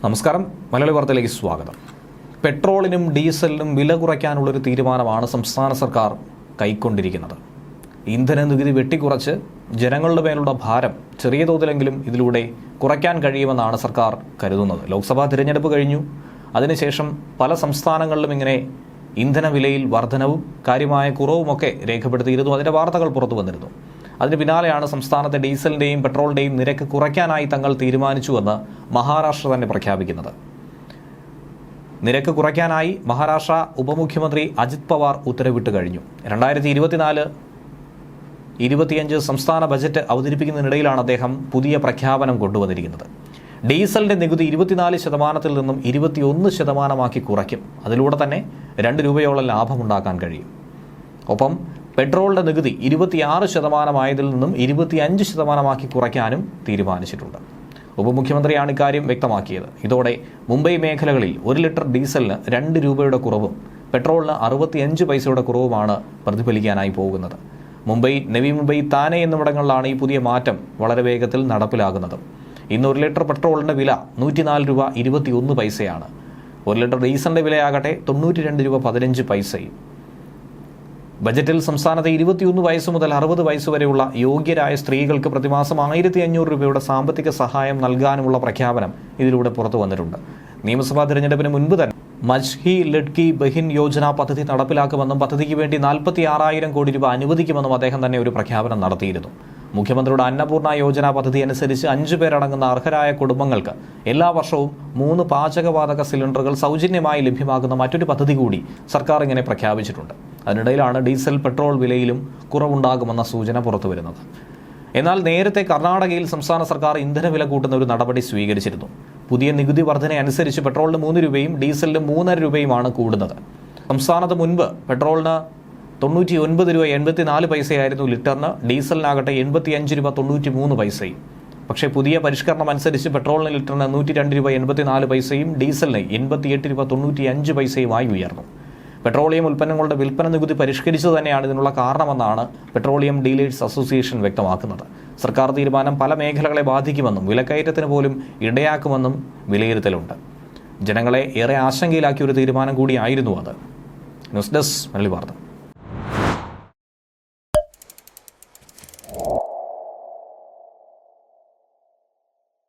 നമസ്കാരം. മലയാളി വാർത്തയിലേക്ക് സ്വാഗതം. പെട്രോളിനും ഡീസലിനും വില കുറയ്ക്കാനുള്ളൊരു തീരുമാനമാണ് സംസ്ഥാന സർക്കാർ കൈക്കൊണ്ടിരിക്കുന്നത്. ഇന്ധന നികുതി വെട്ടിക്കുറച്ച് ജനങ്ങളുടെ മേലുള്ള ഭാരം ചെറിയ തോതിലെങ്കിലും ഇതിലൂടെ കുറയ്ക്കാൻ കഴിയുമെന്നാണ് സർക്കാർ കരുതുന്നത്. ലോക്സഭാ തിരഞ്ഞെടുപ്പ് കഴിഞ്ഞു. അതിനുശേഷം പല സംസ്ഥാനങ്ങളിലും ഇങ്ങനെ ഇന്ധന വിലയിൽ വർധനവും കാര്യമായ കുറവുമൊക്കെ രേഖപ്പെടുത്തിയിരുന്നു. അതിന്റെ വാർത്തകൾ പുറത്തു വന്നിരുന്നു. അതിന് പിന്നാലെയാണ് സംസ്ഥാനത്തെ ഡീസലിന്റെയും പെട്രോളിന്റെയും നിരക്ക് കുറയ്ക്കാനായി തങ്ങൾ തീരുമാനിച്ചുവെന്ന് മഹാരാഷ്ട്ര തന്നെ പ്രഖ്യാപിക്കുന്നത്. നിരക്ക് കുറയ്ക്കാനായി മഹാരാഷ്ട്ര ഉപമുഖ്യമന്ത്രി അജിത് പവാർ ഉത്തരവിട്ട് കഴിഞ്ഞു. രണ്ടായിരത്തി ഇരുപത്തിനാല് ഇരുപത്തിയഞ്ച് സംസ്ഥാന ബജറ്റ് അവതരിപ്പിക്കുന്നതിനിടയിലാണ് അദ്ദേഹം പുതിയ പ്രഖ്യാപനം കൊണ്ടുവന്നിരിക്കുന്നത്. ഡീസലിന്റെ നികുതി ഇരുപത്തിനാല് ശതമാനത്തിൽ നിന്നും ഇരുപത്തിയൊന്ന് ശതമാനമാക്കി കുറയ്ക്കും. അതിലൂടെ തന്നെ രണ്ട് രൂപയോളം ലാഭമുണ്ടാക്കാൻ കഴിയും. ഒപ്പം പെട്രോളിന്റെ നികുതി ഇരുപത്തിയാറ് ശതമാനമായതിൽ നിന്നും ഇരുപത്തിയഞ്ച് ശതമാനമാക്കി കുറയ്ക്കാനും തീരുമാനിച്ചിട്ടുണ്ട്. ഉപമുഖ്യമന്ത്രിയാണ് ഇക്കാര്യം വ്യക്തമാക്കിയത്. ഇതോടെ മുംബൈ മേഖലകളിൽ ഒരു ലിറ്റർ ഡീസലിന് രണ്ട് രൂപയുടെ കുറവും പെട്രോളിന് അറുപത്തിയഞ്ച് പൈസയുടെ കുറവുമാണ് പ്രതിഫലിക്കാനായി പോകുന്നത്. മുംബൈ നവി മുംബൈ താനെ എന്നിവിടങ്ങളിലാണ് ഈ പുതിയ മാറ്റം വളരെ വേഗത്തിൽ നടപ്പിലാകുന്നത്. ഇന്ന് ഒരു ലിറ്റർ പെട്രോളിന്റെ വില നൂറ്റിനാല് രൂപ ഇരുപത്തിയൊന്ന് പൈസയാണ്. ഒരു ലിറ്റർ ഡീസലിന്റെ വിലയാകട്ടെ തൊണ്ണൂറ്റി രണ്ട് രൂപ പതിനഞ്ച് പൈസയും. ബജറ്റിൽ സംസ്ഥാനത്തെ ഇരുപത്തിയൊന്ന് വയസ്സ് മുതൽ അറുപത് വയസ്സ് വരെയുള്ള യോഗ്യരായ സ്ത്രീകൾക്ക് പ്രതിമാസം ആയിരത്തി അഞ്ഞൂറ് രൂപയുടെ സാമ്പത്തിക സഹായം നൽകാനുമുള്ള പ്രഖ്യാപനം ഇതിലൂടെ പുറത്തു വന്നിട്ടുണ്ട്. നിയമസഭാ തിരഞ്ഞെടുപ്പിന് മുൻപ് തന്നെ മജ്ഹി ലഡ്കി ബഹിൻ യോജന പദ്ധതി നടപ്പിലാക്കുമെന്നും പദ്ധതിക്ക് വേണ്ടി നാൽപ്പത്തി ആറായിരം കോടി രൂപ അനുവദിക്കുമെന്നും അദ്ദേഹം തന്നെ ഒരു പ്രഖ്യാപനം നടത്തിയിരുന്നു. മുഖ്യമന്ത്രിയുടെ അന്നപൂർണ യോജന പദ്ധതി അനുസരിച്ച് അഞ്ചു പേരടങ്ങുന്ന അർഹരായ കുടുംബങ്ങൾക്ക് എല്ലാ വർഷവും മൂന്ന് പാചകവാതക സിലിണ്ടറുകൾ സൗജന്യമായി ലഭ്യമാകുന്ന മറ്റൊരു പദ്ധതി കൂടി സർക്കാർ ഇങ്ങനെ പ്രഖ്യാപിച്ചിട്ടുണ്ട്. അതിനിടയിലാണ് ഡീസൽ പെട്രോൾ വിലയിലും കുറവുണ്ടാകുമെന്ന സൂചന പുറത്തു വരുന്നത് എന്നാൽ നേരത്തെ കർണാടകയിൽ സംസ്ഥാന സർക്കാർ ഇന്ധന വില കൂട്ടുന്ന ഒരു നടപടി സ്വീകരിച്ചിരുന്നു. പുതിയ നികുതി വർധന അനുസരിച്ച് പെട്രോളിന് മൂന്ന് രൂപയും ഡീസലിന് മൂന്നര രൂപയുമാണ് കൂടുന്നത്. സംസ്ഥാനത്ത് മുൻപ് പെട്രോളിന് തൊണ്ണൂറ്റി ഒൻപത് രൂപ എൺപത്തിനാല് പൈസയായിരുന്നു ലിറ്ററിന് ഡീസലിനാകട്ടെ എൺപത്തിയഞ്ച് രൂപ തൊണ്ണൂറ്റി മൂന്ന് പൈസയും. പക്ഷേ പുതിയ പരിഷ്കരണം അനുസരിച്ച് പെട്രോളിന് ലിറ്ററിന് നൂറ്റി രണ്ട് രൂപ എൺപത്തിനാല് പൈസയും ഡീസലിന് എൺപത്തിയെട്ട് രൂപ തൊണ്ണൂറ്റി അഞ്ച് പൈസയുമായി ഉയർന്നു. പെട്രോളിയം ഉൽപ്പന്നങ്ങളുടെ വിൽപ്പന നികുതി പരിഷ്കരിച്ചത് തന്നെയാണ് ഇതിനുള്ള കാരണമെന്നാണ് പെട്രോളിയം ഡീലേഴ്സ് അസോസിയേഷൻ വ്യക്തമാക്കുന്നത്. സർക്കാർ തീരുമാനം പല മേഖലകളെ ബാധിക്കുമെന്നും വിലക്കയറ്റത്തിന് പോലും ഇടയാക്കുമെന്നും വിലയിരുത്തലുണ്ട്. ജനങ്ങളെ ഏറെ ആശങ്കയിലാക്കിയ ഒരു തീരുമാനം കൂടിയായിരുന്നു അത്. ന്യൂസ് ഡെസ്ക് മല്ലി വാർത്ത.